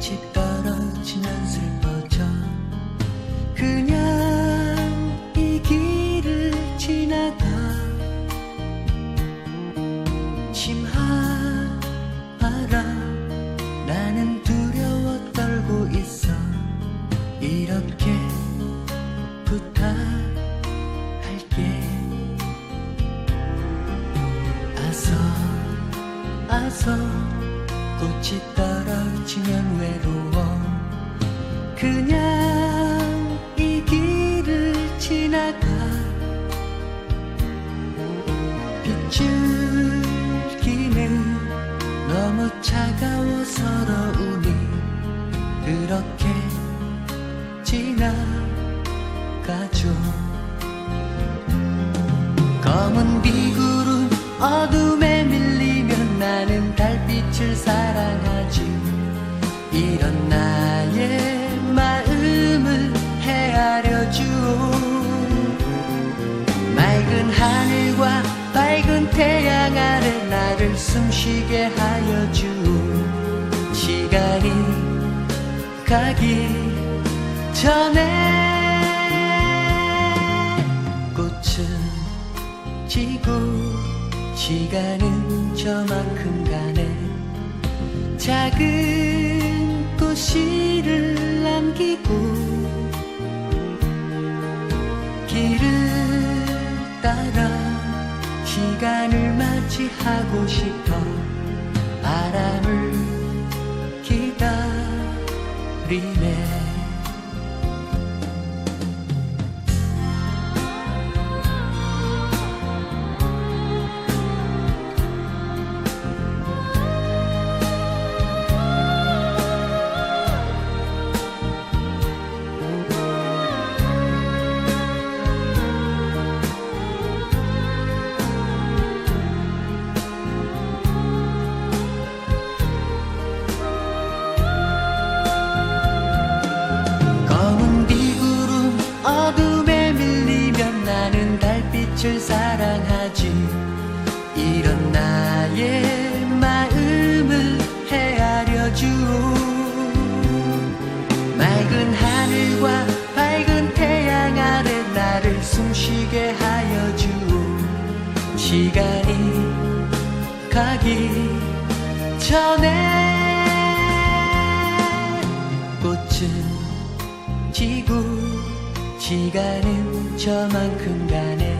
빛이 떨어지면 슬퍼져 그냥 이 길을 지나가 심하라 나는 두려워 떨고 있어 이렇게 부탁할게 아서 아서 꽃이 떨어지면 빗줄기는 너무 차가워 서러우니 그렇게 지나가죠. 검은 비구름 어둠 태양 아래 나를 숨쉬게 하여 주오 시간이 가기 전에 꽃은 지고 시간은 저만큼 가네. 작은 꽃씨를 남기고 길을 시간을 맞이하고 싶어 바람을 기다리 빛을 사랑하지. 이런 나의 마음을 헤아려 주오 맑은 하늘과 밝은 태양 아래 나를 숨쉬게 하여 주오 시간이 가기 전에 꽃은 지고 시간은 저만큼 가네